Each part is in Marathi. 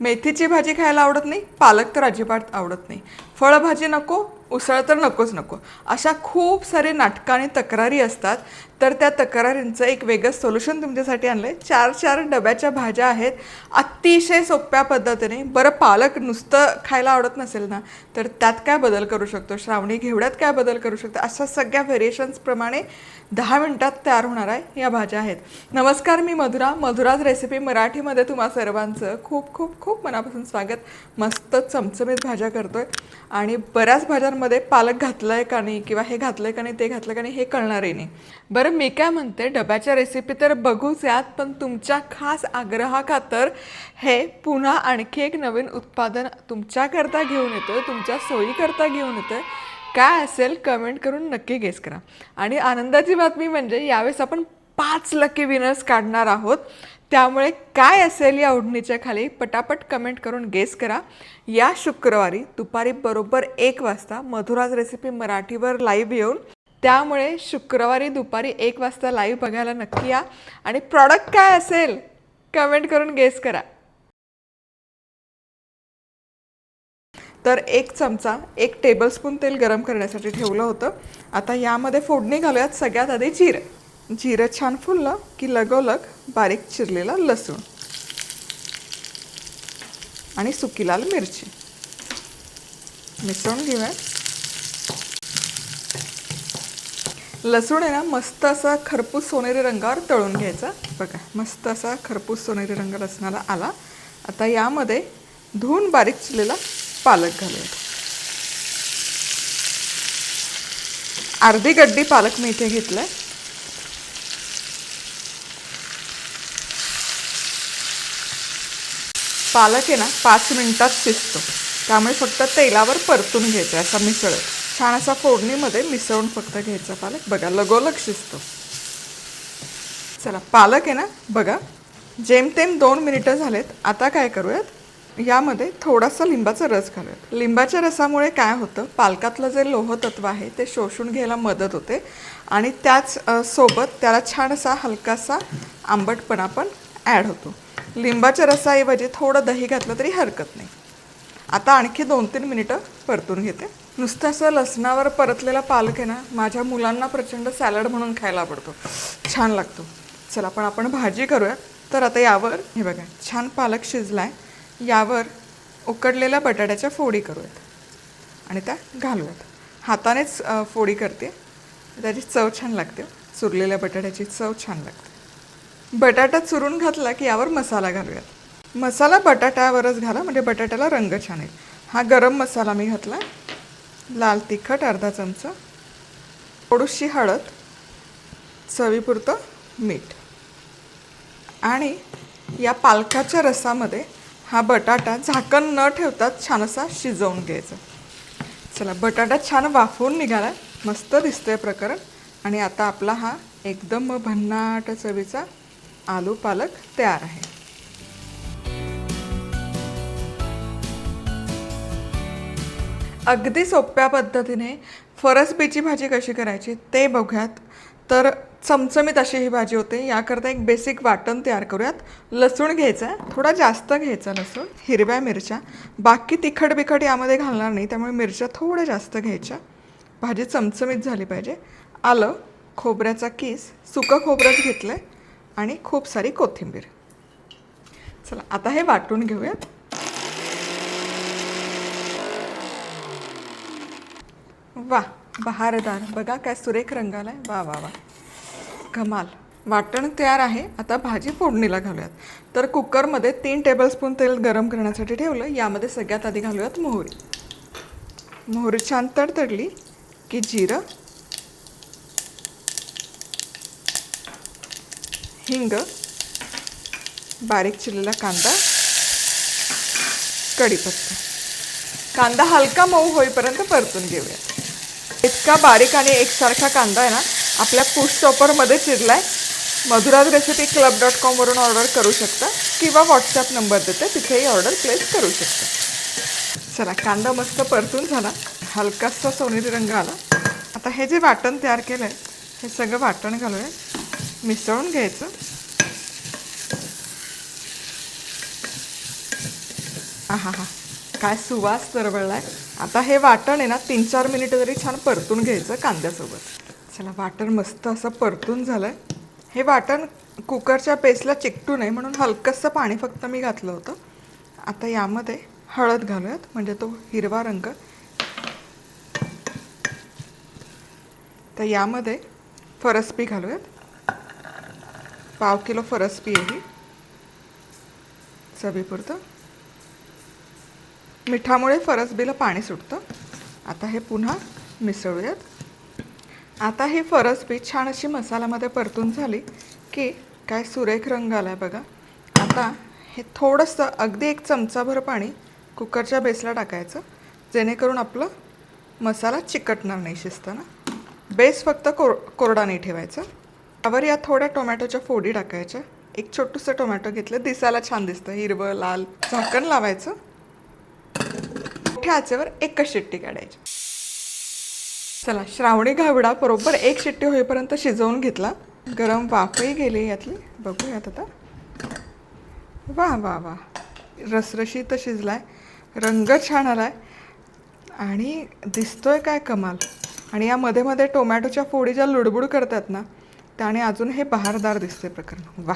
मेथीची भाजी खायला आवडत नाही पालक तर अजिबात आवडत नाही. फळभाजी नको उसळ तर नकोच नको. अशा खूप सारे नाटकं आणि तक्रारी असतात. तर त्या तक्रारींचं एक वेगळं सोल्युशन तुमच्यासाठी आणलं आहे चार चार डब्याच्या भाज्या आहेत. अतिशय सोप्या पद्धतीने. बरं पालक नुसतं खायला आवडत नसेल ना तर त्यात काय बदल करू शकतो? श्रावणी घेवड्यात काय बदल करू शकतो? अशा सगळ्या व्हेरिएशन्सप्रमाणे दहा मिनटात तयार होणार आहे या भाज्या आहेत. नमस्कार मी मधुरा. मधुराज रेसिपी मराठीमध्ये तुम्हा सर्वांचं खूप खूप खूप मनापासून स्वागत. मस्त चमचमीत भाज्या करतो आहे आणि बऱ्याच भाज्यांमध्ये पालक घातलं आहे का नाही किंवा हे घातलं आहे का नाही ते घातलं का नाही हे कळणारही नाही. बरं मी काय म्हणते डब्याच्या रेसिपी तर बघूच यात पण तुमच्या खास आग्रहाखातर हे पुन्हा आणखी एक नवीन उत्पादन तुमच्याकरता घेऊन येतो तुमच्या सोयीकरता घेऊन येतोय. काय असेल कमेंट करून नक्की गेस करा. आणि आनंदाची बातमी म्हणजे यावेळेस आपण पाच लकी विनर्स काढणार आहोत. त्यामुळे काय असेल या ओढणीच्या खाली पटापट कमेंट करून गेस करा. या शुक्रवारी दुपारी बरोबर एक वाजता मधुराज रेसिपी मराठीवर लाईव्ह येऊन त्यामुळे शुक्रवारी दुपारी एक वाजता लाईव्ह बघायला नक्की या. आणि प्रॉडक्ट काय असेल कमेंट करून गेस करा. तर एक चमचा एक टेबलस्पून तेल गरम करण्यासाठी ठेवलं होतं. आता यामध्ये फोडणी घालूयात सगळ्यात आधी जिरं. जिरं छान फुललं की लगोलग बारीक चिरलेला लसूण. आणि सुकी लाल मिरची. मिसळून घेऊया. लसूण आहे ना मस्त असा खरपूस सोनेरी रंगावर तळून घ्यायचा. बघा मस्त असा खरपूस सोनेरी रंग लसणाला आला. आता यामध्ये धुवून बारीक चिरलेला पालक घालूया. अर्धी गड्डी पालक मी इथे घेतलाय. पालक आहे ना पाच मिनिटात शिजतो. त्यामुळे फक्त तेलावर परतून घ्यायचा असा मिसळत छान असा फोडणीमध्ये मिसळून फक्त घ्यायचा पालक. बघा लगोलग शिजतो. चला पालक आहे ना बघा. जेमतेम दोन मिनिटं झालेत. आता काय करूयात? यामध्ये थोडासा लिंबाचा रस घालूयात. लिंबाच्या रसामुळे काय होतं? पालकातलं जे लोहतत्व आहे ते शोषून घ्यायला मदत होते. आणि त्याच सोबत त्याला छान असा हलकासा आंबटपणा पण ॲड होतो. लिंबाच्या रसाऐवजी थोडं दही घातलं तरी हरकत नाही. आता आणखी दोन तीन मिनिटं परतून घेते. नुसतं असं लसणावर परतलेला पालक आहे ना माझ्या मुलांना प्रचंड सॅलड म्हणून खायला आवडतो. छान लागतो. चला पण आपण भाजी करूया. तर आता यावर हे बघा छान पालक शिजलाय. यावर उकडलेल्या बटाट्याच्या फोडी करूयात. आणि त्या घालूयात. हातानेच फोडी करते. त्याची चव छान लागते. चुरलेल्या बटाट्याची चव छान लागते. बटाटा चुरून घातला की यावर मसाला घालूयात. मसाला बटाट्यावरच घाला म्हणजे बटाट्याला रंग छान येईल. हा गरम मसाला मी घातला. लाल तिखट अर्धा चमचा. थोडीशी हळद. चवीपुरतं मीठ. आणि या पालकाच्या रसामध्ये हा बटाटा झाकण न ठेवता छान असा शिजवून घ्यायचा. चला बटाटा छान वाफवून निघाला. मस्त दिसतंय प्रकरण. आणि आता आपला हा एकदम भन्नाट चवीचा आलू पालक तयार आहे. अगदी सोप्या पद्धतीने फरसबीची भाजी कशी करायची ते बघूयात. तर चमचमीत अशी ही भाजी होते. याकरता एक बेसिक वाटण तयार करूयात. लसूण घ्यायचा आहे थोडा जास्त घ्यायचा लसूण हिरव्या मिरच्या. बाकी तिखट बिखट यामध्ये घालणार नाही त्यामुळे मिरच्या थोड्या जास्त घ्यायच्या. भाजी चमचमीत झाली पाहिजे. आलं खोबऱ्याचा किस. सुकं खोबरंच घेतलं आहे आणि खूप सारी कोथिंबीर. चला आता हे वाटून घेऊयात. वा बहारदार. बघा काय सुरेख रंग आलाय वा वा वा. कमाल. वाटण तयार आहे. आता भाजी फोडणीला घालूयात. तर कुकरमध्ये तीन टेबलस्पून तेल गरम करण्यासाठी ठेवलं. यामध्ये सगळ्यात आधी घालूयात मोहरी. मोहरी छान तडतडली की जिरं हिंग बारीक चिरलेला कांदा. कढीपत्ता. कांदा हलका मऊ होईपर्यंत परतून घेऊया. इतका बारीक आणि एकसारखा कांदा आहे ना आपल्या पुश चिरला चिरलाय. मधुराज रेसिपी क्लब डॉट कॉमवरून ऑर्डर करू शकता किंवा व्हॉट्सॲप नंबर देते तिथेही ऑर्डर प्लेस करू शकता. चला कांदा मस्त परतून झाला. हलकासा सोनेरी रंग आला. आता हे जे वाटण तयार केलं आहे हे सगळं वाटण घालूया. मिसळून घ्यायचं आहा हा काय सुवास तरवळलाय आता हे वाटण आहे ना तीन चार मिनिटं तरी छान परतून घ्यायचं कांद्यासोबत. चला वाटण मस्त असं परतून झालं आहे हे वाटण कुकरच्या पेस्टला चिकटू नये म्हणून हलकंसं पाणी फक्त मी घातलं होतं. आता यामध्ये हळद घालूयात म्हणजे तो हिरवा रंग. तर यामध्ये फरसपी घालूयात. पाव किलो फरसबी आहे ही चवीपुरतं. मिठामुळे फरसबीला पाणी सुटतं. आता हे पुन्हा मिसळूयात. आता ही फरसबी छान अशी मसाल्यामध्ये परतून झाली की काय सुरेख रंग आला आहे बघा. आता हे थोडंसं अगदी एक चमचाभर पाणी कुकरच्या बेसला टाकायचं जेणेकरून आपलं मसाला चिकटणार नाही शिजताना. बेस फक्त कोर कोरडा नाही ठेवायचा. त्यावर या थोड्या टोमॅटोच्या फोडी टाकायच्या. एक छोटंसं टोमॅटो घेतलं. दिसायला छान दिसतं. हिरवं लाल झाकण लावायचं. मोठ्या आचेवर एकच शिट्टी काढायची. चला श्रावणी घावडा बरोबर एक शिट्टी होईपर्यंत शिजवून घेतला. गरम वाफही गेली यातली. बघूयात आता. वा वा वा. रसरशीत शिजलाय. रंग छान आलाय. आणि दिसतोय काय कमाल. आणि या मध्ये मध्ये टोमॅटोच्या फोडी ज्या लुडबुड करतात ना त्याने अजून हे बहारदार दिसते प्रकरण. वा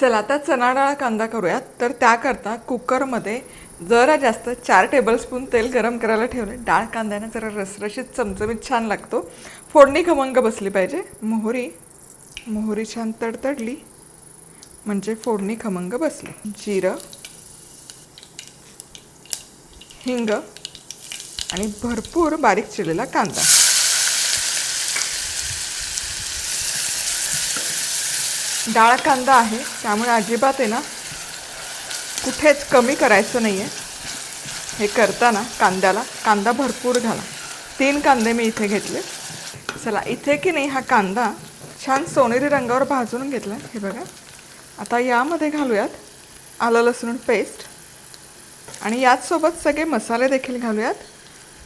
चला आता चणा डाळ कांदा करूयात. तर त्याकरता कुकरमध्ये जरा जास्त चार टेबलस्पून तेल गरम करायला ठेवलं डाळ कांद्याने जरा रसरशीत चमचमीत छान लागतो. फोडणी खमंग बसली पाहिजे. मोहरी मोहरी छान तडतडली. म्हणजे फोडणी खमंग बसली. जिरं हिंग आणि भरपूर बारीक चिरलेला कांदा. डाळ कांदा आहे त्यामुळे अजिबात आहे ना कुठेच कमी करायचं नाही आहे हे करताना कांद्याला कांदा भरपूर घाला तीन कांदे मी इथे घेतले. चला इथे की नाही हा कांदा छान सोनेरी रंगावर भाजून घेतला. हे बघा आता यामध्ये घालूयात आलं लसूण पेस्ट आणि याचसोबत सगळे मसाले देखील घालूयात.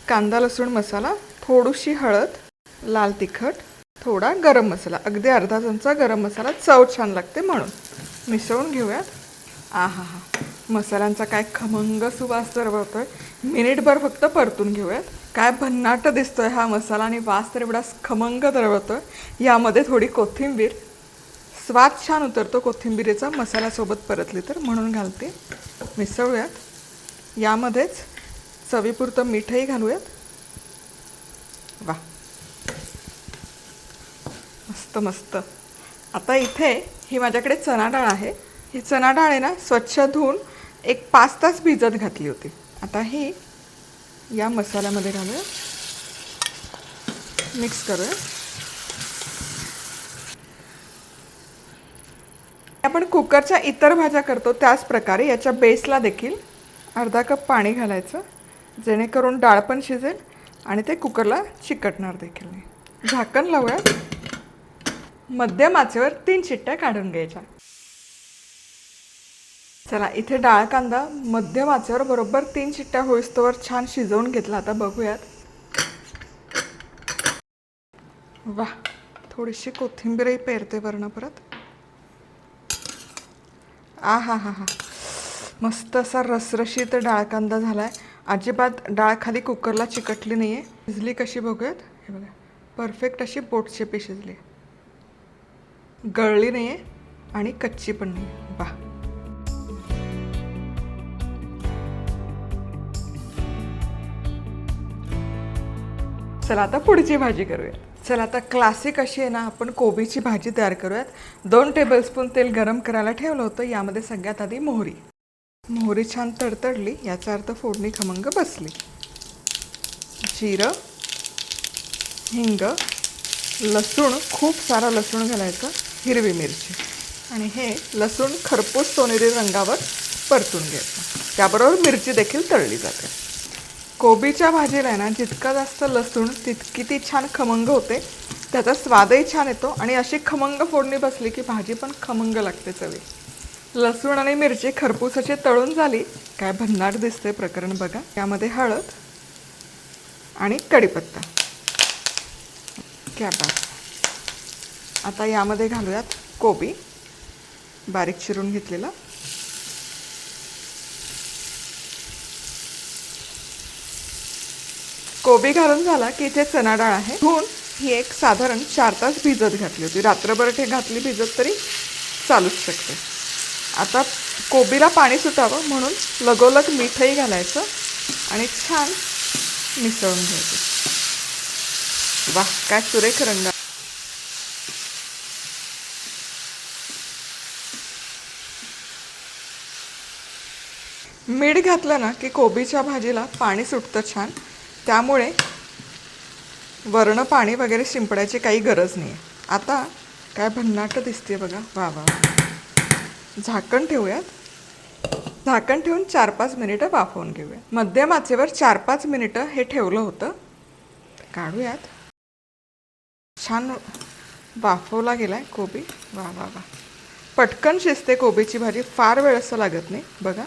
कांदा लसूण मसाला थोडीशी हळद लाल तिखट थोडा गरम मसाला. अगदी अर्धा चमचा गरम मसाला. चव छान लागते म्हणून. मिसळून घेऊयात. आ हा हा मसाल्यांचा काय खमंग सुवास दरवळतोय मिनिटभर फक्त परतून घेऊयात. काय भन्नाट दिसतोय हा मसाला आणि वास तर एवढा खमंग दरवळतोय यामध्ये थोडी कोथिंबीर. स्वाद छान उतरतो कोथिंबिरीचा. मसाल्यासोबत परतली तर म्हणून घालते. मिसळूयात. यामध्येच चवीपुरतं मीठही घालूयात. वा. मस्त मस्त. आता इथे ही माझ्याकडे चणा डाळ आहे. ही चणा डाळ आहे ना स्वच्छ धुवून एक पाच तास भिजत घातली होती. आता ही या मसाल्यामध्ये घालूया. मिक्स करूया. आपण कुकरच्या इतर भाज्या करतो त्याच प्रकारे याच्या बेसला देखील अर्धा कप पाणी घालायचं जेणेकरून डाळ पण शिजेल आणि ते कुकरला चिकटणार देखील नाही. झाकण लावूया मध्यम आचेवर तीन शिट्ट्या काढून घ्यायच्या. चला इथे डाळ कांदा मध्यम आचेवर बरोबर तीन शिट्ट्या होईस्तोवर छान शिजवून घेतला. आता बघूयात. वा थोडीशी कोथिंबीरही पेरते वरणं परत. आ हा हा हा. मस्त असा रसरशीत डाळ कांदा झाला आहे अजिबात डाळ खाली कुकरला चिकटली नाही आहे शिजली कशी बघूयात. हे बघा. परफेक्ट अशी बोटशेपी शिजली गळली नाही आहे आणि कच्ची पण नाही आहे वा चला आता पुढची भाजी करूयात. चला आता क्लासिक अशी आहे ना आपण कोबीची भाजी तयार करूयात. दोन टेबलस्पून तेल गरम करायला ठेवलं होतं. यामध्ये सगळ्यात आधी मोहरी. मोहरी छान तडतडली याचा अर्थ फोडणी खमंग बसली. जिरं हिंग लसूण खूप सारा लसूण घालायचं हिरवी मिरची. आणि हे लसूण खरपूस सोनेरी रंगावर परतून घ्यायचं. त्याबरोबर मिरची देखील तळली जाते. कोबीच्या भाजीला आहे ना जितका जास्त लसूण तितकी ती छान खमंग होते त्याचा स्वादही छान येतो आणि अशी खमंग फोडणी बसली की भाजी पण खमंग लागते चवी लसूण आणि मिरची खरपूसाची तळून झाली. काय भन्नाट दिसते प्रकरण बघा. त्यामध्ये हळद आणि कढीपत्ता. क्या बात. आता यामध्ये घालूयात कोबी. बारीक चिरून घेतलेला. कोबी घालून झाला की इथे चणा डाळ आहे. धुवून ही एक साधारण चार तास भिजत घातली होती. रात्रभर ठे घातली भिजत तरी चालूच शकते. आता कोबीला पाणी सुटावं म्हणून लगोलग मीठही घालायचं आणि छान मिसळून घ्यायचं. वा काय सुरेख रंग. मीठ घातलं ना की कोबीच्या भाजीला पाणी सुटतं छान. त्यामुळे वरण पाणी वगैरे शिंपडायची काही गरज नाही आता काय भन्नाट दिसते बघा. वा वा. झाकण ठेवूयात. झाकण ठेवून चार पाच मिनिटं वाफवून घेऊया मध्यम आचेवर चार पाच मिनिटं हे ठेवलं होतं. काढूयात. छान वाफवला गेलाय कोबी. वा वा वा. पटकन शिजते कोबीची भाजी. फार वेळ असं लागत नाही. बघा.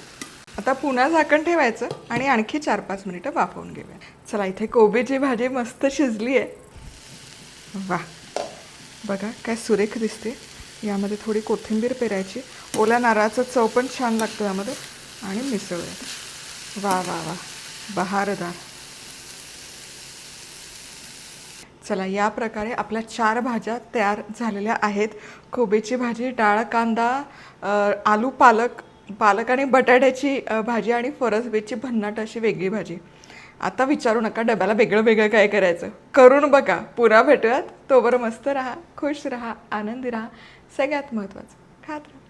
आता पुन्हा झाकण ठेवायचं आणि आणखी चार पाच मिनिटं वाफवून घेऊया चला इथे कोबीची भाजी मस्त शिजली आहे वा. बघा काय सुरेख दिसते. यामध्ये थोडी कोथिंबीर पेरायची. ओल्या नारळाचं चव पण छान लागतं यामध्ये. आणि मिसळूयात वा वा वा. बहारदार. चला या प्रकारे आपल्या चार भाज्या तयार झालेल्या आहेत. कोबीची भाजी डाळ कांदा आलू पालक पालक आणि बटाट्याची भाजी आणि फरसबीची भन्नाट अशी वेगळी भाजी. आता विचारू नका डब्याला वेगळं वेगळं काय करायचं. करून बघा. पुन्हा भेटूयात. तोवर मस्त राहा. खुश राहा. आनंदी राहा. सगळ्यात महत्त्वाचं. खात राहा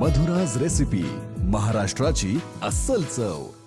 मधुराज रेसिपी महाराष्ट्राची अस्सल चव.